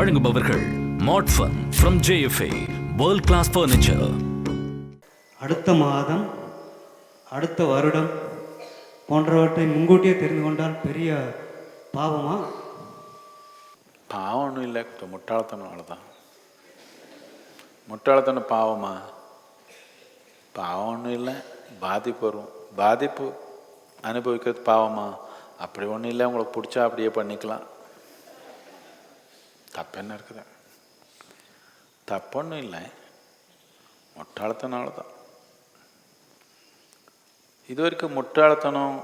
வழங்குபவர்கள் Martfun from JFA world class furniture அடுத்த மாதம் அடுத்த வருடம் போன்றவற்றை முன்கூட்டியே தெரிந்து கொண்டால் பெரிய பாவமா? பாவம் ஒன்றும் இல்லை. கொஞ்சம் முட்டாள்தனம் அவ்வளோதான் முட்டாள்தனம் பாவமா? பாவம் ஒன்றும் இல்லை. பாதிப்பு வரும். பாதிப்பு அனுபவிக்கிறது பாவமா? அப்படி ஒன்றும் இல்லை. உங்களுக்கு பிடிச்சா அப்படியே பண்ணிக்கலாம். தப்பு என்ன இருக்குது? தப்பு ஒன்றும் இல்லை. முட்டாளத்தனால அவ்வளோதான் இது வரைக்கும் முட்டாளத்தனம்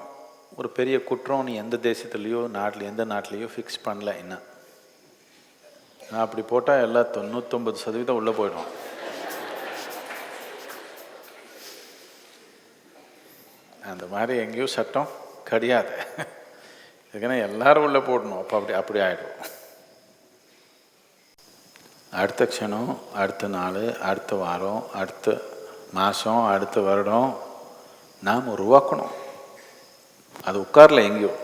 ஒரு பெரிய குற்றம் நீ எந்த தேசத்துலேயோ நாட்டில் எந்த நாட்டிலேயோ ஃபிக்ஸ் பண்ணல என்ன? நான் அப்படி போட்டால் எல்லாம் தொண்ணூத்தொம்பது சதவீதம் உள்ளே போயிடும். அந்த மாதிரி எங்கேயும் சட்டம் கிடையாது. இதுக்குன்னா எல்லாரும் உள்ளே போடணும். அப்போ அப்படி அப்படி ஆகிடும் அடுத்த க்ஷணம் அடுத்த நாள் அடுத்த வாரம் அடுத்த மாதம் அடுத்த வருடம் நாம் உருவாக்கணும். அது உட்காரல எங்கேயோ.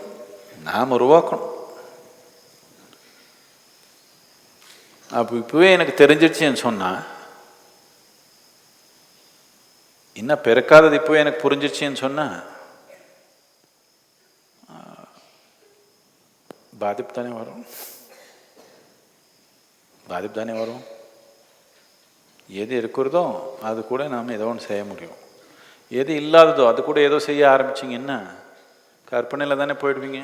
நாம் உருவாக்கணும். அப்போ இப்போவே எனக்கு தெரிஞ்சிடுச்சுன்னு சொன்னால் இன்னும் பிறக்காதது இப்போவே எனக்கு புரிஞ்சிடுச்சின்னு சொன்னால் பாதிப்பு தானே வரும். பாதிப்பு தானே வரும்? எது இருக்கிறதோ அது கூட நாம் ஏதோ ஒன்று செய்ய முடியும். எது இல்லாததோ அது கூட ஏதோ செய்ய ஆரம்பிச்சிங்கன்னா கற்பனையில் தானே போயிடுவீங்க?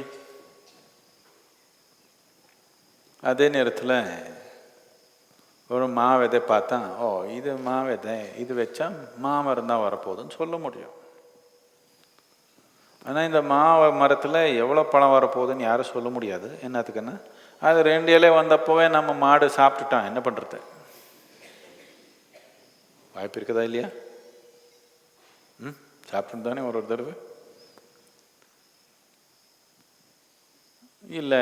அதே நேரத்தில் ஒரு மா விதை பார்த்தா ஓ இது மா விதை இது வச்சா மாமரம் தான் வரப்போகுதுன்னு சொல்ல முடியும். ஆனால் இந்த மா மரத்தில் எவ்வளோ பழம் வரப்போகுதுன்னு யாரும் சொல்ல முடியாது. என்னத்துக்குன்னா அது ரெண்டு இலை வந்தப்போவே நம்ம மாடு சாப்பிட்டுட்டான். என்ன பண்ணுறது வாய்ப்பு இருக்குதா இல்லையா? ம் சாப்பிட்டு தானே ஒரு ஒரு தடவை? இல்லை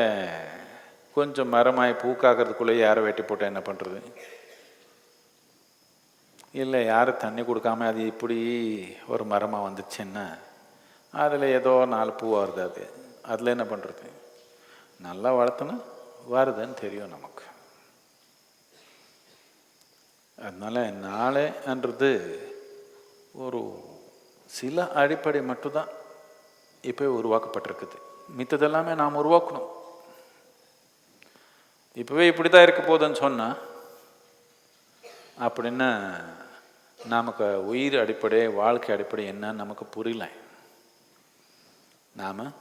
கொஞ்சம் மரமாய் பூக்காகிறதுக்குள்ளே யாரை வெட்டி போட்டால் என்ன பண்ணுறது இல்லை யாரும் தண்ணி கொடுக்காம அது இப்படி ஒரு மரமாக வந்துச்சுன்னா அதில் ஏதோ நாலு பூ வருது அது. அதில் என்ன பண்ணுறது நல்லா வளர்த்தோன்னா வருதுன்னு தெரியும் நமக்கு. அதனால் நாளைன்றது ஒரு சில அடிப்படை மட்டும்தான் இப்போ உருவாக்கப்பட்டிருக்குது. மித்ததெல்லாமே நாம் உருவாக்கணும். இப்போவே இப்படி தான் இருக்க போகுதுன்னு சொன்னால் அப்படின்னா நமக்கு உயிர் அடிப்படை வாழ்க்கை அடிப்படை என்னன்னு நமக்கு புரியல. நாம்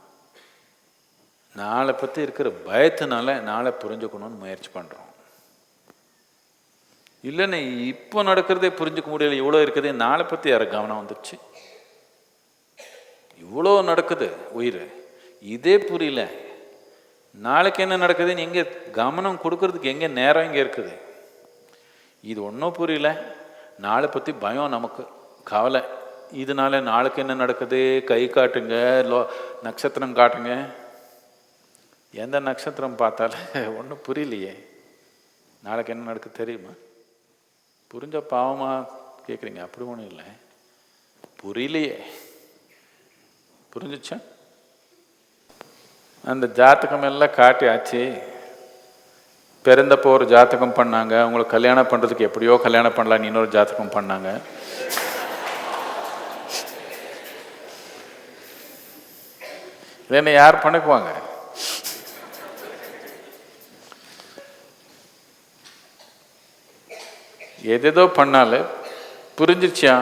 நாளை பற்றி இருக்கிற பயத்தினால நாளை புரிஞ்சுக்கணும்னு முயற்சி பண்ணுறோம் இல்லைன்னு இப்போ நடக்கிறதே புரிஞ்சுக்க முடியல இவ்வளோ இருக்குதே நாளை பற்றி யார கவனம் வந்துடுச்சு இவ்வளோ நடக்குது உயிர். இதே புரியல. நாளைக்கு என்ன நடக்குதுன்னு எங்கே கவனம் கொடுக்கறதுக்கு எங்கே நேரம் இங்கே இருக்குது? இது ஒன்றும் புரியல. நாளை பற்றி பயம் நமக்கு கவலை. இதனால நாளைக்கு என்ன நடக்குது? கை காட்டுங்க லோ நட்சத்திரம் காட்டுங்க. எந்த நட்சத்திரம் பார்த்தாலும் ஒன்றும் புரியலையே. நாளைக்கு என்ன நடக்குது தெரியுமா? புரிஞ்ச பாவமாக கேட்குறீங்க அப்படி ஒன்றும் இல்லை. புரியலையே. புரிஞ்சிச்சா? அந்த ஜாத்தகம் எல்லாம் காட்டியாச்சு. பிறந்தப்போ ஒரு ஜாத்தகம் பண்ணாங்க. உங்களுக்கு கல்யாணம் பண்ணுறதுக்கு எப்படியோ கல்யாணம் பண்ணலாம். இன்னொரு ஜாத்தகம் பண்ணாங்க. இல்லைன்னா யார் பண்ணுக்குவாங்க? எதேதோ பண்ணாலும் புரிஞ்சிருச்சா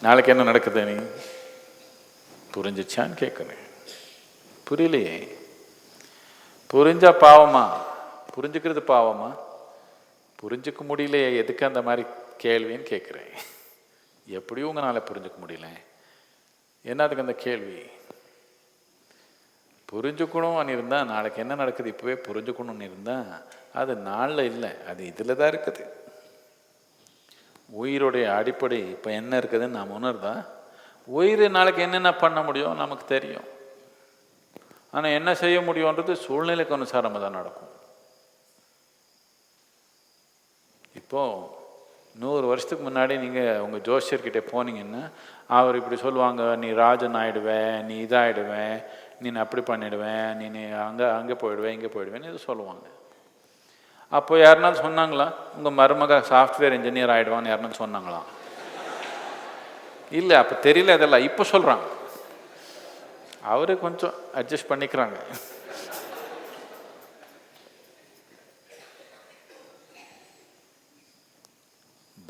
நாளைக்கு என்ன நடக்குது நீ? புரிஞ்சிச்சான்னு கேட்குறேன் புரியலையே. புரிஞ்சா பாவமா? புரிஞ்சுக்கிறது பாவமா? புரிஞ்சுக்க முடியலையே. எதுக்கு அந்த மாதிரி கேள்வின்னு கேட்குறேன் எப்படியும் உங்களால் புரிஞ்சுக்க முடியல? என்னதுக்கு அந்த கேள்வி? புரிஞ்சுக்கணும்னு இருந்தால் நாளைக்கு என்ன நடக்குது? இப்போவே புரிஞ்சுக்கணும்னு இருந்தால் அது நாளில் இல்லை. அது இதில் தான் இருக்குது. உயிருடைய அடிப்படை இப்போ என்ன இருக்குதுன்னு நாம் உணர்ந்தா உயிர் நாளைக்கு என்னென்ன பண்ண முடியும் நமக்கு தெரியும். ஆனால் என்ன செய்ய முடியுன்றது சூழ்நிலைக்கு அனுசாரமாக தான் நடக்கும். இப்போது நூறு வருஷத்துக்கு முன்னாடி நீங்கள் உங்கள் ஜோஷியர்கிட்ட போனீங்கன்னா அவர் இப்படி சொல்லுவாங்க நீ ராஜன் ஆகிடுவேன் நீ இதாகிடுவேன் நீ அப்படி பண்ணிடுவேன் நீ நீ அங்கே அங்கே போயிடுவேன் இங்கே போயிடுவேன்னு இது சொல்லுவாங்க. அப்போ யாருனாலும் சொன்னாங்களா? உங்கள் மருமக சாஃப்ட்வேர் இன்ஜினியர் ஆகிடுவான்னு யாருனாலும் சொன்னாங்களா? இல்லை அப்போ தெரியல அதெல்லாம் இப்போ சொல்கிறாங்க அவரு கொஞ்சம் அட்ஜஸ்ட் பண்ணிக்கிறாங்க.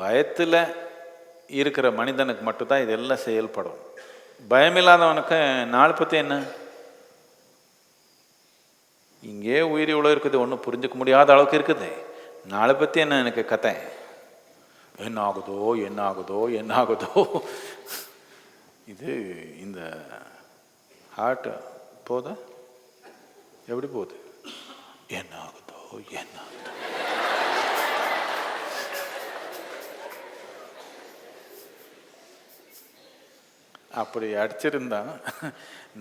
பயத்தில் இருக்கிற மனிதனுக்கு மட்டும்தான் இதெல்லாம் செயல்படும். பயமில்லாதவனுக்கு நாள் பற்றி என்ன? இங்கே உயிர் இவ்வளோ இருக்குது ஒன்றும் புரிஞ்சுக்க முடியாத அளவுக்கு இருக்குது. நாளை பற்றி என்ன எனக்கு கதை? என்ன ஆகுதோ என்ன ஆகுதோ என்ன ஆகுதோ இது இந்த ஹார்ட் போதா? எப்படி போகுது? என்ன ஆகுதோ என்ன ஆகுதோ அப்படி அடிச்சிருந்தா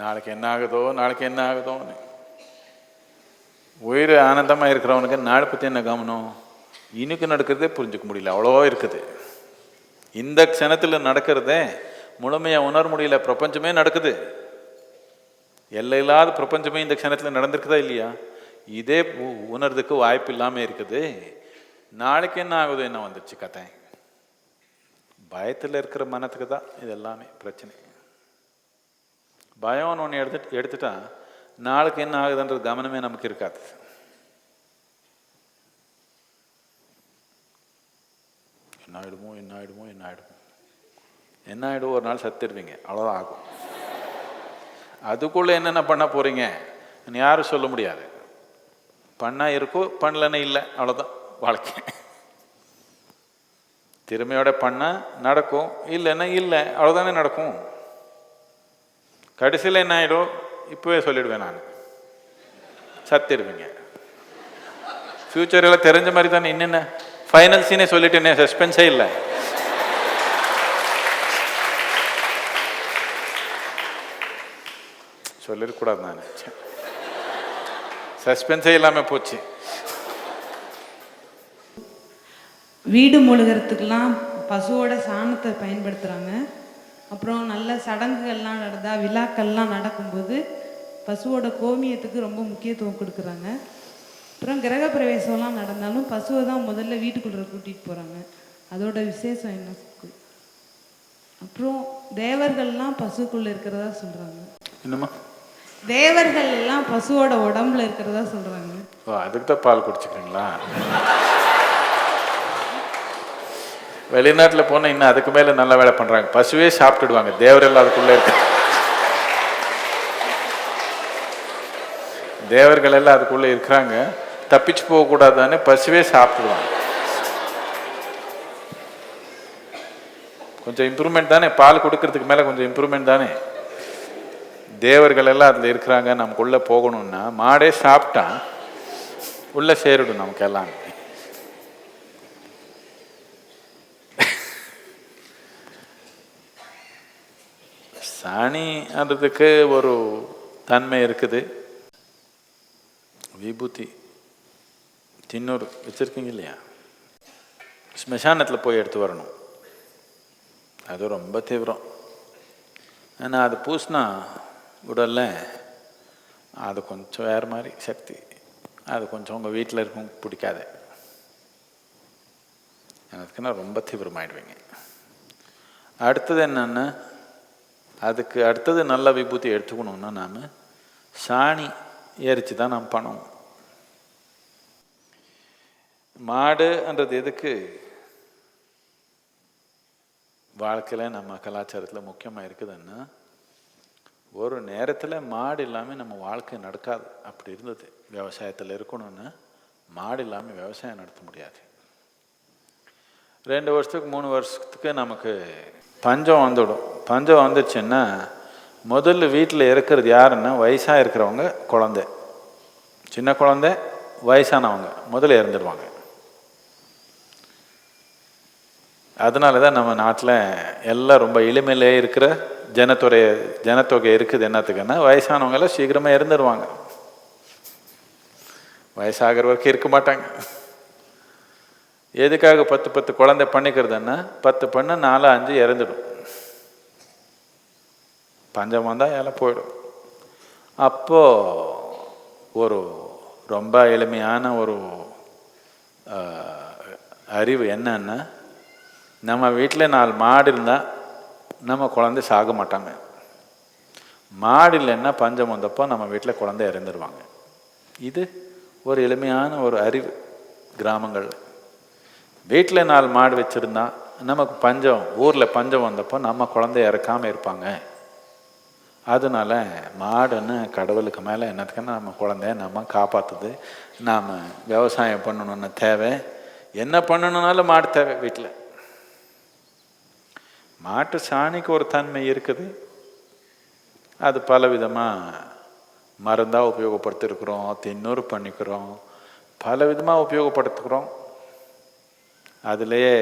நாளைக்கு என்ன ஆகுதோ நாளைக்கு என்ன ஆகுதோன்னு உயிர் ஆனந்தமாக இருக்கிறவனுக்கு நாளை பற்றி என்ன கவனம் இன்னைக்கு நடக்கிறதே புரிஞ்சுக்க முடியல. அவ்வளோ இருக்குது. இந்த க்ஷணத்தில் நடக்கிறதே முழுமையாக உணர முடியல. பிரபஞ்சமே நடக்குது. எல்லையில்லாத பிரபஞ்சமே இந்த க்ஷணத்தில் நடந்திருக்குதா இல்லையா? இதே உணர்றதுக்கு வாய்ப்பு இல்லாமல் இருக்குது. நாளைக்கு என்ன ஆகுது என்ன வந்துச்சு கதை? பயத்தில் இருக்கிற மனத்துக்கு தான் இது எல்லாமே பிரச்சனை. பயம்னு ஒன்று எடுத்துட்டு எடுத்துட்டா நாளுக்கு என்ன ஆகுதுன்ற கவனமே நமக்கு இருக்காது. என்ன ஆயிடுமோ என்ன ஆயிடுமோ என்ன ஆயிடுமோ. என்ன ஆயிடும் ஒரு நாள் சத்திடுவீங்க. அவ்வளோதான் ஆகும். அதுக்குள்ளே என்னென்ன பண்ண போகிறீங்க யாரும் சொல்ல முடியாது. பண்ணா இருக்கோ பண்ணலன்னு இல்லை. அவ்வளோதான் வாழ்க்கை. திறமையோட பண்ணால் நடக்கும். இல்லைன்னா இல்லை. அவ்வளோதானே நடக்கும். கடைசியில் என்ன ஆகிடும் இப்போவே சொல்லிடுவேன் நான். சத்திடுவீங்க. ஃப்யூச்சரில் தெரிஞ்ச மாதிரி தானே என்னென்ன ஃபைனல் சீனே சொல்லிட்டேனே சஸ்பென்ஸே இல்லை. சொல்லிடக்கூடாது நான் சஸ்பென்ஸே இல்லாமல் போச்சு. வீடு மூழ்கிறதுக்கெல்லாம் பசுவோட சாணத்தை பயன்படுத்துகிறாங்க அப்புறம் நல்ல சடங்குகள்லாம் நடந்தா விழாக்கள்லாம் நடக்கும்போது பசுவோட கோமியத்துக்கு ரொம்ப முக்கியத்துவம் கொடுக்குறாங்க. அப்புறம் கிரகப்பிரவேசம்லாம் நடந்தாலும் பசுவை தான் முதல்ல வீட்டுக்குள்ளே கூட்டிகிட்டு போகிறாங்க. அதோட விசேஷம் என்ன அப்புறம் தேவர்கள்லாம் பசுக்குள்ளே இருக்கிறதா சொல்கிறாங்க. என்னம்மா? தேவர்கள் எல்லாம் பசுவோட உடம்புல இருக்கிறதா சொல்கிறாங்க. ஓ அதுக்கு தான் பால் குடிச்சுக்கிறீங்களா? வெளிநாட்டில் போனால் இன்னும் அதுக்கு மேலே நல்ல வேலை பண்ணுறாங்க பசுவே சாப்பிட்டுடுவாங்க. தேவரெல்லாம் அதுக்குள்ளே இருக்கு. தேவர்கள் எல்லாம் அதுக்குள்ளே இருக்கிறாங்க. தப்பிச்சு போகக்கூடாதுன்னு பசுவே சாப்பிடுவாங்க கொஞ்சம் இம்ப்ரூவ்மெண்ட் தானே? பால் கொடுக்கறதுக்கு மேலே கொஞ்சம் இம்ப்ரூவ்மெண்ட் தானே? தேவர்கள் எல்லாம் அதில் இருக்கிறாங்க. நமக்குள்ளே போகணும்னா மாடே சாப்பிட்டா உள்ளே சேரிடும் நமக்கு எல்லாம். சாணின்றதுக்கு ஒரு தன்மை இருக்குது. விபூதி தின்னூறு வச்சுருக்கீங்க இல்லையா? ஸ்மசானத்தில் போய் எடுத்து வரணும். அது ரொம்ப தீவிரம். ஆனால் அது பூசினா உடல்ல அது கொஞ்சம் வேறு மாதிரி சக்தி. அது கொஞ்சம் உங்கள் வீட்டில் இருக்கவங்க பிடிக்காது. எனக்குன்னா ரொம்ப தீவிரமாயிடுவீங்க. அடுத்தது என்னென்னா அதுக்கு அடுத்தது நல்ல விபூதி எடுத்துக்கணும்னா நாம் சாணி எரித்து தான் நாம் பண்ணுவோம் மாடுன்றது எதுக்கு? வாழ்க்கையில் நம்ம கலாச்சாரத்தில் முக்கியமாக இருக்குதுன்னா ஒரு நேரத்தில் மாடு இல்லாமல் நம்ம வாழ்க்கை நடக்காது. அப்படி இருந்தது. விவசாயத்தில் இருக்கணும்னா மாடு இல்லாமல் விவசாயம் நடத்த முடியாது. ரெண்டு வருஷத்துக்கு மூணு வருஷத்துக்கு நமக்கு பஞ்சம் வந்துவிடும் பஞ்சம் வந்துச்சுன்னா முதல்ல வீட்டில் இருக்கிறது யாருன்னா வயசாக இருக்கிறவங்க குழந்தை. சின்ன குழந்தை வயசானவங்க. முதல்ல இறந்துடுவாங்க அதனால தான் நம்ம நாட்டில் எல்லாம் ரொம்ப எளிமையிலே இருக்கிற ஜனத்தொகை ஜனத்தொகை இருக்குது என்னத்துக்குன்னா வயசானவங்க சீக்கிரமாக இறந்துடுவாங்க வயசாகிற வரைக்கும் இருக்க மாட்டாங்க. எதுக்காக பத்து பத்து குழந்தை பண்ணிக்கிறதுன்னா பத்து பண்ண நாலு அஞ்சு இறந்துடும். பஞ்சம் வந்தால் ஏழை போயிடும். அப்போது ஒரு ரொம்ப எளிமையான ஒரு அறிவு என்னன்னா நம்ம வீட்டில் நாலு மாடு இருந்தால் நம்ம குழந்தை சாக மாட்டாங்க. மாடு இல்லைன்னா பஞ்சம் வந்தப்போ நம்ம வீட்டில் குழந்தை இறந்துருவாங்க. இது ஒரு எளிமையான ஒரு அறிவு கிராமங்களில். வீட்டில் நாலு மாடு வச்சுருந்தா நமக்கு பஞ்சம் ஊரில் பஞ்சம் வந்தப்போ நம்ம குழந்தை இறக்காமல் இருப்பாங்க. அதனால் மாடுன்னு கடவுளுக்கு மேலே என்னத்துக்குன்னா நம்ம குழந்தைய நம்ம காப்பாற்றுது நாம் விவசாயம் பண்ணணும்னு தேவை. என்ன பண்ணணுன்னாலும் மாடு தேவை வீட்டில் மாட்டு சாணிக்கு ஒரு தன்மை இருக்குது. அது பல விதமாக மருந்தாக உபயோகப்படுத்திருக்கிறோம் தின்னூறு பண்ணிக்கிறோம் பல விதமாக உபயோகப்படுத்துகிறோம் அதிலேயே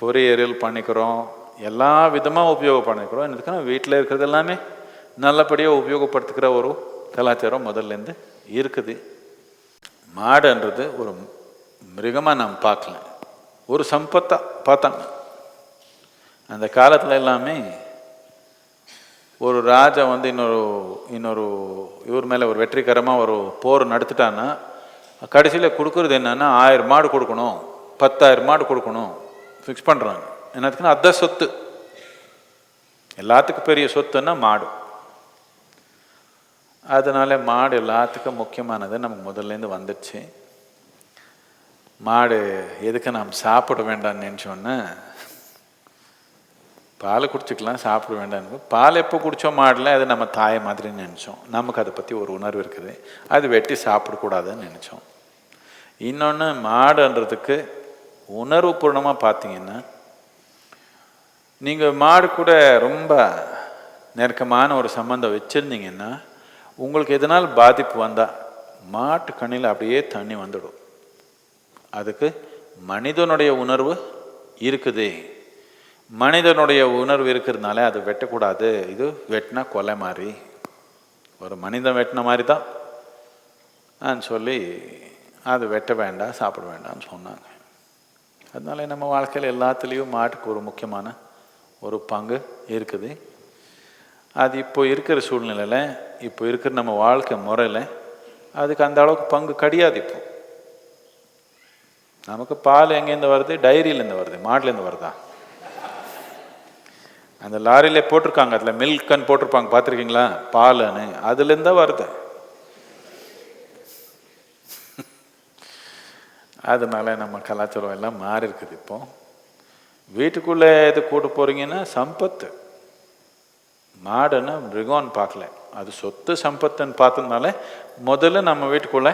பொரியல் பண்ணிக்கிறோம். எல்லா விதமாக உபயோகப்படுத்திக்கிறோம் பண்ணிக்கிறோம் என்னதுக்குன்னா வீட்டில் இருக்கிறது எல்லாமே நல்லபடியாக உபயோகப்படுத்துக்கிற ஒரு கலாச்சாரம் முதல்லேருந்து இருக்குது. மாடுன்றது ஒரு மிருகமாக நாம் பார்க்கல. ஒரு சம்பத்தாக பார்த்தாங்க அந்த காலத்தில் எல்லாமே ஒரு ராஜா வந்து இன்னொரு இன்னொரு இவர் மேலே ஒரு வெற்றிகரமாக ஒரு போர் நடத்திட்டான்னா கடைசியில் கொடுக்குறது என்னென்னா ஆயிரம் மாடு கொடுக்கணும் பத்தாயிரம் மாடு கொடுக்கணும் ஃபிக்ஸ் பண்ணுறாங்க என்னத்துக்குன்னா அதான் சொத்து. எல்லாத்துக்கும் பெரிய சொத்துன்னா மாடு. அதனால மாடு எல்லாத்துக்கும் முக்கியமானது நமக்கு முதல்லேருந்து வந்துடுச்சு மாடு எதுக்கு நாம் சாப்பிட வேண்டாம்னு நினச்சோன்னா பால் குடிச்சிக்கலாம் சாப்பிட வேண்டாம்னு. பால் எப்போ குடித்தோம் மாடல அது நம்ம தாயை மாதிரி நினச்சோம். நமக்கு அதை பற்றி ஒரு உணர்வு இருக்குது. அது வெட்டி சாப்பிடக்கூடாதுன்னு நினச்சோம். இன்னொன்று மாடுன்றதுக்கு உணர்வுபூர்ணமாக பார்த்தீங்கன்னா நீங்கள் மாடு கூட ரொம்ப நெருக்கமான ஒரு சம்மந்தம் வச்சுருந்தீங்கன்னா உங்களுக்கு எதனால் பாதிப்பு வந்தால் மாட்டு கண்ணில் அப்படியே தண்ணி வந்துடும். அதுக்கு மனிதனுடைய உணர்வு இருக்குது. மனிதனுடைய உணர்வு இருக்கிறதுனால அது வெட்டக்கூடாது. இது வெட்டினா கொலை மாதிரி. ஒரு மனிதன் வெட்டின மாதிரி தான் நான் சொல்லி அது வெட்ட வேண்டாம் சாப்பிட வேண்டாம்னு சொன்னாங்க. அதனால நம்ம வாழ்க்கையில் எல்லாத்துலேயும் மாட்டுக்கு ஒரு முக்கியமான ஒரு பங்கு இருக்குது. அது இப்போ இருக்கிற சூழ்நிலையில் இப்போ இருக்கிற நம்ம வாழ்க்கை முறையில் அதுக்கு அந்த அளவுக்கு பங்கு கிடையாது இப்போ. நமக்கு பால் எங்கேருந்து வருது? டைரியிலேருந்து வருது. மாடுலேருந்து வருதா? அந்த லாரியில போட்டிருக்காங்க. அதில் மில்க்னு போட்டிருப்பாங்க. பார்த்துருக்கீங்களா? பாலுன்னு. அதுலேருந்து தான் வருது அதனால நம்ம கலாச்சாரம் எல்லாம் மாறி இருக்குது இப்போ. வீட்டுக்குள்ளே எது கூட்டு போகிறீங்கன்னா சம்பத்து. மாடுன்னா மிருகம்னு பார்க்கல. அது சொத்து சம்பத்துன்னு பார்த்ததுனால முதல்ல நம்ம வீட்டுக்குள்ளே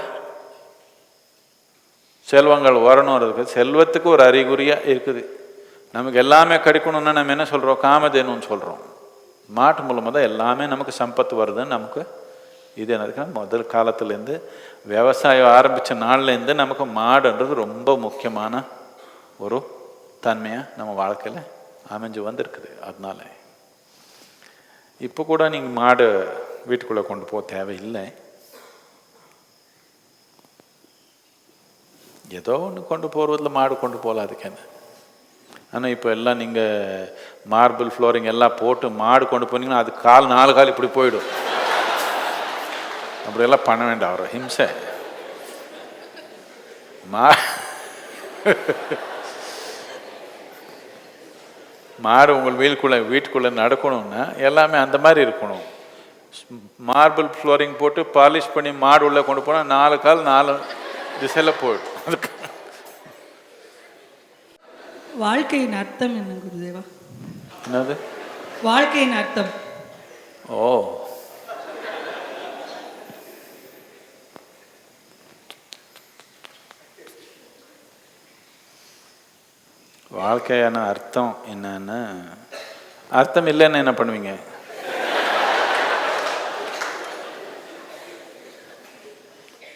செல்வங்கள் வரணும் செல்வத்துக்கு ஒரு அறிகுறியாக இருக்குது. நமக்கு எல்லாமே கிடைக்கணும்னா நம்ம என்ன சொல்கிறோம் காமதேனுன்னு சொல்கிறோம் மாட்டு மூலமாக தான் எல்லாமே நமக்கு சம்பத்து வருதுன்னு நமக்கு இது என்னதுக்குன்னா முதல் காலத்துலேருந்து விவசாயம் ஆரம்பித்த நாள்லேருந்து நமக்கு மாடுன்றது ரொம்ப முக்கியமான ஒரு தன்மையாக நம்ம வாழ்க்கையில் அமைஞ்சு வந்திருக்குது அதனால. இப்போ கூட நீங்கள் மாடு வீட்டுக்குள்ளே கொண்டு போக தேவையில்லை. ஏதோ ஒன்று கொண்டு போகிறதுல மாடு கொண்டு போகலாம் அதுக்கேன்னு ஆனால் இப்போ எல்லாம் நீங்கள் மார்பிள் ஃப்ளோரிங் எல்லாம் போட்டு மாடு கொண்டு போனீங்கன்னா அது கால் நாலு கால் இப்படி போயிடும். அப்படியெல்லாம் பண்ண வேண்டாம் அவர். ஹிம்சை. மா மாடு உங்கள் வீட்டுக்குள்ளே வீட்டுக்குள்ளே நடக்கணும்னா எல்லாமே அந்த மாதிரி இருக்கணும். மார்பிள் ஃப்ளோரிங் போட்டு பாலிஷ் பண்ணி மாடு உள்ளே கொண்டு போனால் நாலு கால் நாலு திசையில் போயிடும். அதுக்கு வாழ்க்கையின் அர்த்தம் என்ன குருதேவா? என்னது? வாழ்க்கையின் அர்த்தம். ஓ. வாழ்க்கையான அர்த்தம் என்னன்னு அர்த்தம் இல்லைன்னு என்ன பண்ணுவீங்க?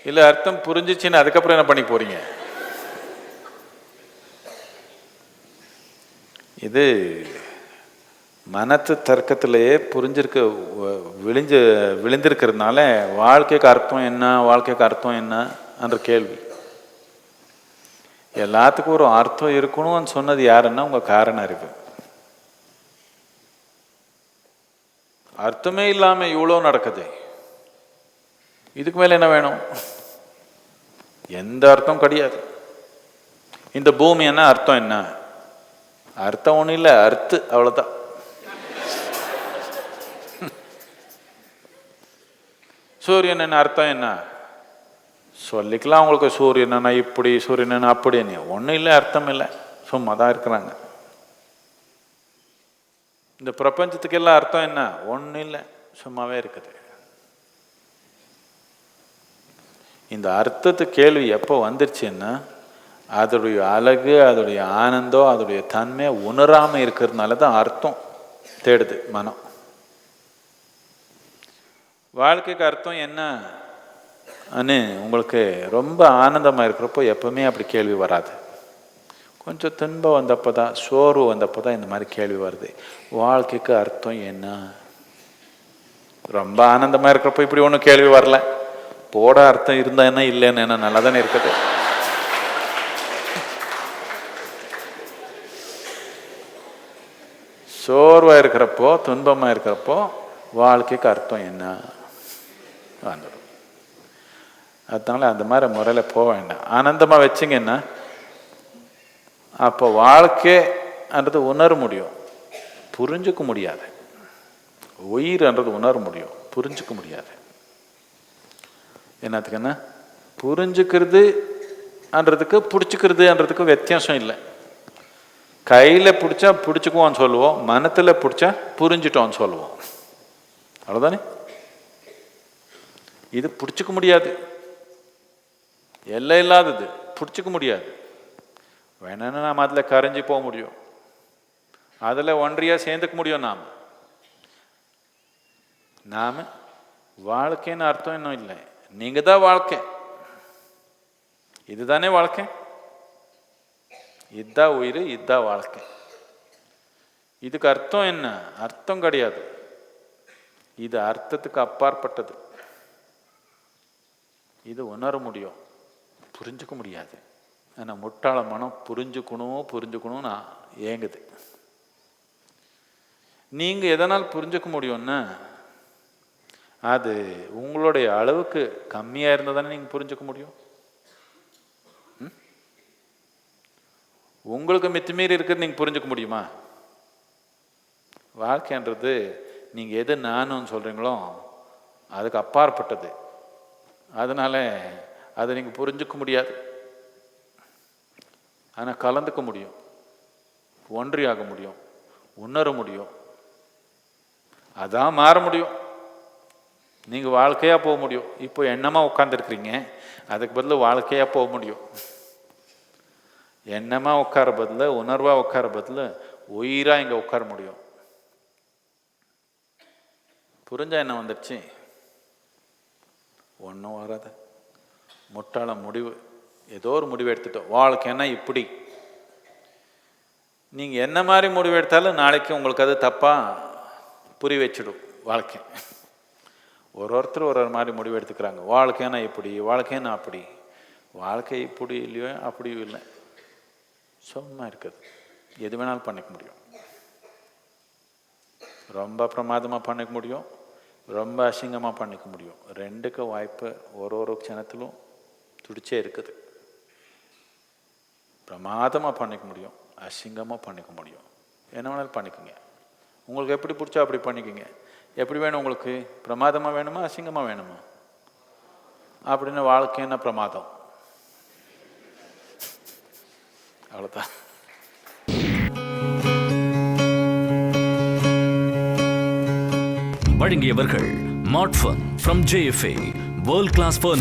இல்லை அர்த்தம் புரிஞ்சிச்சின்னு அதுக்கப்புறம் என்ன பண்ணி போறீங்க? இது மனத்து தர்க்கத்திலேயே புரிஞ்சிருக்க வ- விழிஞ்சு விழுந்திருக்கிறதுனால வாழ்க்கைக்கு அர்த்தம் என்ன வாழ்க்கைக்கு அர்த்தம் என்ன என்ற கேள்வி. எல்லாத்துக்கும் ஒரு அர்த்தம் இருக்கணும்னு சொன்னது யாருன்னா உங்கள் காரண அறிவு அர்த்தமே இல்லாமல் இவ்வளோ நடக்குது. இதுக்கு மேலே என்ன வேணும்? எந்த அர்த்தம் கிடையாது. இந்த பூமி என்ன அர்த்தம் என்ன? அர்த்தம் ஒன்றும் இல்லை அர்த்து அவ்வளோதான் சூரியன் என்ன அர்த்தம் என்ன? சொல்லிக்கலாம் அவங்களுக்கு சூரியனா இப்படி சூரியனா அப்படின்னு. ஒன்றும் இல்லை அர்த்தம் இல்லை. சும்மா தான் இருக்கிறாங்க. இந்த பிரபஞ்சத்துக்கெல்லாம் அர்த்தம் என்ன? ஒன்றும் இல்லை. சும்மாவே இருக்குது. இந்த அர்த்தத்து கேள்வி எப்போ வந்துருச்சுன்னா அதோடைய அழகு அதோடைய ஆனந்தம் அதோடைய தன்மை உணராமல் இருக்கிறதுனால தான் அர்த்தம் தேடுது மனம். வாழ்க்கைக்கு அர்த்தம் என்ன? அனு உங்களுக்கு ரொம்ப ஆனந்தமாக இருக்கிறப்போ எப்பவுமே அப்படி கேள்வி வராது. கொஞ்சம் துன்பம் வந்தப்போ தான் சோர்வு வந்தப்போ தான் இந்த மாதிரி கேள்வி வருது. வாழ்க்கைக்கு அர்த்தம் என்ன? ரொம்ப ஆனந்தமாக இருக்கிறப்போ இப்படி ஒன்றும் கேள்வி வரல. போட அர்த்தம் இருந்தால் என்ன இல்லைன்னு என்ன நல்லா தானே இருக்குது. சோர்வாக இருக்கிறப்போ துன்பமாக இருக்கிறப்போ வாழ்க்கைக்கு அர்த்தம் என்ன? வந்துடும் அதனால அந்த மாதிரி முறையில் போக வேண்டாம். ஆனந்தமாக வச்சிங்கன்னா அப்போ வாழ்க்கைன்றது உணர முடியும். புரிஞ்சுக்க முடியாது. உயிர்ன்றது உணர முடியும். புரிஞ்சுக்க முடியாது. என்னத்துக்குன்னா புரிஞ்சுக்கிறதுன்றதுக்கு பிடிச்சிக்கிறதுன்றதுக்கு வித்தியாசம் இல்லை. கையில் பிடிச்சா பிடிச்சிக்குவோம்னு சொல்லுவோம். மனத்தில் பிடிச்சா புரிஞ்சிட்டோம்னு சொல்லுவோம். அவ்வளோதானே இது பிடிச்சிக்க முடியாது. எல்லை இல்லாதது. பிடிச்சிக்க முடியாது. வேணும்னு நாம் அதில் கரைஞ்சி போக முடியும். அதில் ஒன்றியாக சேர்ந்துக்க முடியும் நாம். நாம் வாழ்க்கைன்னு அர்த்தம் இன்னும் இல்லை. நீங்கள் தான் வாழ்க்கை. இதுதானே வாழ்க்கை? இதுதான் உயிர் இதுதான் வாழ்க்கை. இதுக்கு அர்த்தம் என்ன? அர்த்தம் கிடையாது. இது அர்த்தத்துக்கு அப்பாற்பட்டது. இது உணர முடியும். புரிஞ்சுக்க முடியாது. ஆனால் முட்டாள மனம் புரிஞ்சுக்கணும் புரிஞ்சுக்கணும்னு ஏங்குது. நீங்கள் எதனால் புரிஞ்சுக்க முடியும்னா அது உங்களுடைய அளவுக்கு கம்மியாக இருந்தால் தானே நீங்கள் புரிஞ்சுக்க முடியும்? ம்? உங்களுக்கு மித்திமீறி இருக்கிறது நீங்கள் புரிஞ்சுக்க முடியுமா? வாழ்க்கைன்றது நீங்கள் எது நானும் சொல்கிறீங்களோ அதுக்கு அப்பாற்பட்டது. அதனால அதை நீங்கள் புரிஞ்சுக்க முடியாது. ஆனால் கலந்துக்க முடியும். ஒன்றியாக முடியும். உணர முடியும். அதான் மாற முடியும். நீங்கள் வாழ்க்கையாக போக முடியும். இப்போ எண்ணமாக உட்காந்துருக்குறீங்க அதுக்கு பதில் வாழ்க்கையாக போக முடியும். எண்ணமாக உட்கார பதில்? உணர்வாக உட்கார பதில்? உயிராக இங்கே உட்கார முடியும். புரிஞ்சா என்ன வந்துடுச்சு ஒன்றும் வராது. முட்டாள முடிவு. ஏதோ ஒரு முடிவு எடுத்துட்டோம். வாழ்க்கைன்னா இப்படி. நீங்கள் என்ன மாதிரி முடிவு எடுத்தாலும் நாளைக்கு உங்களுக்கு அது தப்பாக புரி வச்சிடும் வாழ்க்கை. ஒரு ஒருத்தர் ஒரு ஒரு மாதிரி முடிவு எடுத்துக்கிறாங்க. வாழ்க்கைன்னா இப்படி வாழ்க்கைன்னா அப்படி. வாழ்க்கை இப்படி இல்லையோ அப்படியும் இல்லை. சும்மா இருக்குது. எது வேணாலும் பண்ணிக்க முடியும். ரொம்ப பிரமாதமாக பண்ணிக்க முடியும். ரொம்ப அசிங்கமாக பண்ணிக்க முடியும். ரெண்டுக்கு வாய்ப்பு ஒரு ஒரு க்ஷணத்திலும் துடிச்சே இருக்குது. பிரமாதமாக பண்ணிக்க முடியும். அசிங்கமாக பண்ணிக்க முடியும். என்ன வேணாலும் பண்ணிக்கோங்க. உங்களுக்கு எப்படி பிடிச்சா அப்படி பண்ணிக்கோங்க. எப்படி வேணும் உங்களுக்கு? பிரமாதமாக வேணுமா? அசிங்கமாக வேணுமா? அப்படின்னு வாழ்க்கை என்ன பிரமாதம்? அவ்வளோதான் வழங்கியவர்கள் Martfun from JFA world class furniture